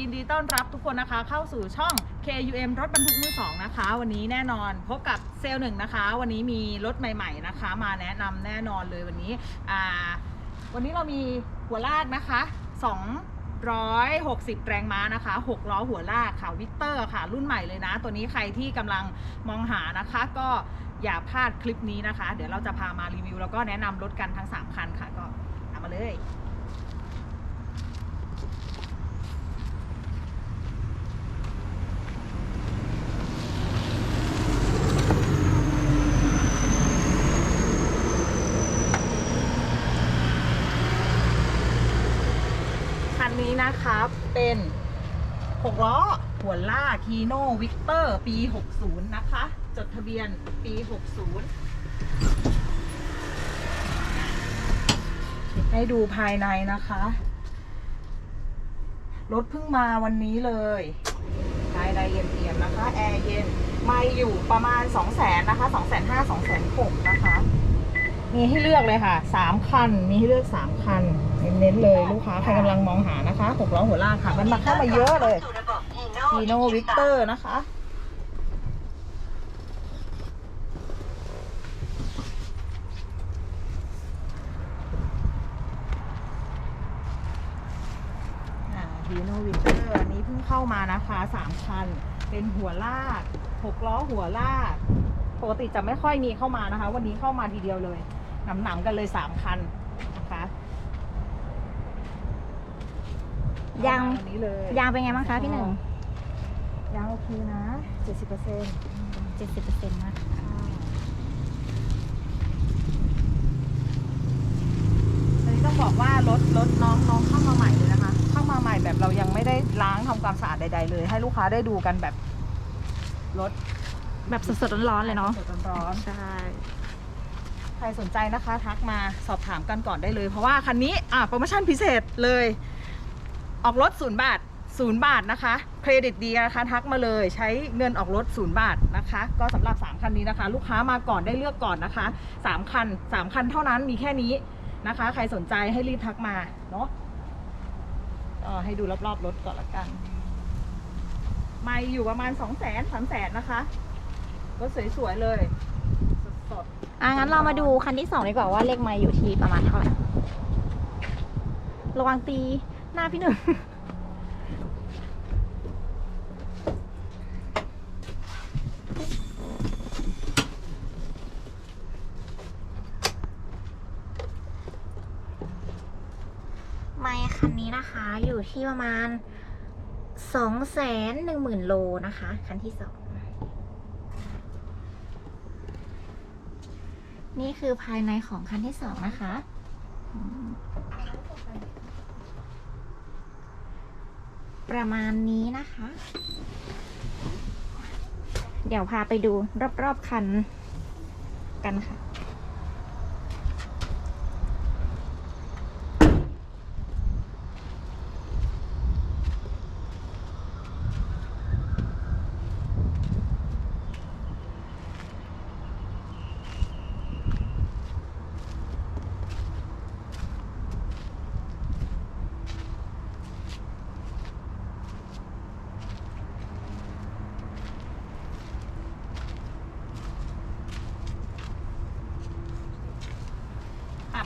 ยินดีต้อนรับทุกคนนะคะเข้าสู่ช่อง KUM รถบรรทุกมือสองนะคะ วันนี้แน่นอนพบกับเซลล์หนึ่งนะคะ วันนี้มีรถใหม่ ๆนะคะ มาแนะนำแน่นอนเลยวันนี้อ่าวันนี้เรามีหัวลากนะคะ 260 แรงม้านะคะ6ล้อหัวลากค่ะวิกเตอร์ค่ะ รุ่นใหม่เลยนะ ตัวนี้ใครที่กำลังมองหานะคะ ก็อย่าพลาดคลิปนี้นะคะ เดี๋ยวเราจะพามารีวิว แล้วก็แนะนำรถกันทั้ง 3 คันค่ะก็ตามมาเลย คันนี้นะครับ เป็น6ล้อหัวล่าคีโนวิกเตอร์ปี 60 นะคะ จดทะเบียนปี 60 ให้ดูภายในนะคะ รถเพิ่งมาวันนี้เลย ภายในเอี่ยมๆนะคะ แอร์เย็น ไม่อยู่ประมาณ 2 0 0 0 0 0นะคะ 2 5 0 0 0 2 6 0 0นะคะ มีให้เลือกเลยค่ะ3คัน มีให้เลือก3คัน เน้นๆเลยลูกค้าใครกำลังมองหานะคะหกล้อหัวลากค่ะ มันมาเข้ามาเยอะเลยฮีโนวิกเตอร์นะคะฮีโนวิกเตอร์อันนี้เพิ่งเข้ามานะคะสามคัน เป็นหัวลากหกล้อหัวลากปกติจะไม่ค่อยมีเข้ามานะคะ วันนี้เข้ามาทีเดียวเลย หนำๆกันเลยสามคันนะคะยางเข้มวันนี้เลยยางเป็นไงบ้างคะพี่หนึ่งยางโอเคนะเจ็ดสิบเปอร์เซ็นต์เจ็ดสิบเปอร์เซ็นต์นะอันนี้ต้องบอกว่ารถรถน้องน้องเข้ามาใหม่เลยนะคะ เข้ามาใหม่แบบเรายังไม่ได้ล้างทำความสะอาดใด ๆ เลย ให้ลูกค้าได้ดูกันแบบรถแบบสดๆร้อนๆเลยเนาะสดๆร้อนๆใช่ใค รสนใจนะคะ ทักมาสอบถามกันก่อนได้เลย เพราะว่าคันนี้อะโปรโมชั่นพิเศษเลย ออกรถศูนย์บาทศูนย์บาทนะคะ เครดิตดีนะคะ ทักมาเลย ใช้เงินออกรถศูนย์บาทนะคะ ก็สำหรับ 3 คันนี้นะคะ ลูกค้ามาก่อนได้เลือกก่อนนะคะ 3 คัน 3 คันเท่านั้นมีแค่นี้นะคะ ใครสนใจให้รีบทักมาเนาะให้ดูรอบๆรถก่อนละกัน ไม่อยู่ประมาณ2 0 0 0 0 0 3 0 0 0 0นะคะ รถสวยๆเลย สดๆ อะงั้นเรามาดูคันที่สองดีกว่าว่าเลขไม้อยู่ที่ประมาณเท่าไหร่ ระวังตีหน้าพี่หนึ่ง ไม้คันนี้นะคะอยู่ที่ประมาณสองแสนหนึ่งหมื่นโลนะคะ คันที่สอง นี่คือภายในของคันที่สองนะคะ ประมาณนี้นะคะ เดี๋ยวพาไปดูรอบๆคันกันค่ะ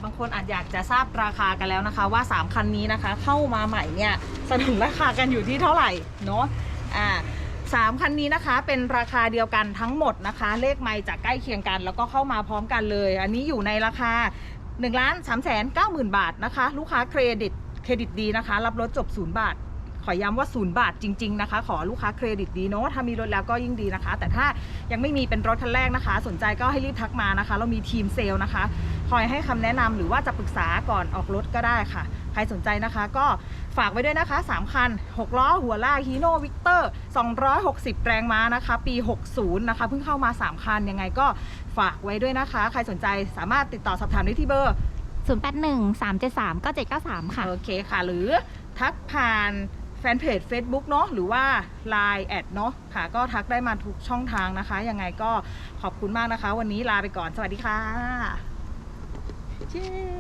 บางคนอาจอยากจะทราบราคากันแล้วนะคะ ว่า 3 คันนี้นะคะ เข้ามาใหม่เนี่ยสนุนราคากันอยู่ที่เท่าไหร่เนาะอ่าสามคันนี้นะคะเป็นราคาเดียวกันทั้งหมดนะคะ เลขไม่จะใกล้เคียงกัน แล้วก็เข้ามาพร้อมกันเลย อันนี้อยู่ในราคา1นึ่งล้านสามแสนเก้าหมื่นบาทนะคะ ลูกค้าเครดิตเครดิตดีนะคะ รับรถจบศูนย์บาท ขอย้ำว่าศูนย์บาทจริง ๆนะคะ ขอลูกค้าเครดิตดีเนาะถ้ามีรถแล้วก็ยิ่งดีนะคะ แต่ถ้ายังไม่มีเป็นรถคันแรกนะคะ สนใจก็ให้รีบทักมานะคะ เรามีทีมเซลล์นะคะ คอยให้คำแนะนำหรือว่าจะปรึกษาก่อนออกรถก็ได้ค่ะ ใครสนใจนะคะ ก็ฝากไว้ด้วยนะคะ 3 คัน 6 ล้อหัวลากฮีโน่วิกเตอร์ 260 แรงม้านะคะ ปี 60 นะคะ เพิ่งเข้ามา 3 คัน ยังไงก็ฝากไว้ด้วยนะคะ ใครสนใจสามารถติดต่อสอบถามได้ที่เบอร์ 0 8 1 3 7 3 9 7 9 3 ค่ะ โอเคค่ะ หรือทักผ่านแฟนเพจ Facebook เนาะหรือว่า Line แอดเนาะค่ะ ก็ทักได้มาทุกช่องทางนะคะ ยังไงก็ขอบคุณมากนะคะ วันนี้ลาไปก่อนสวัสดีค่ะ Cheers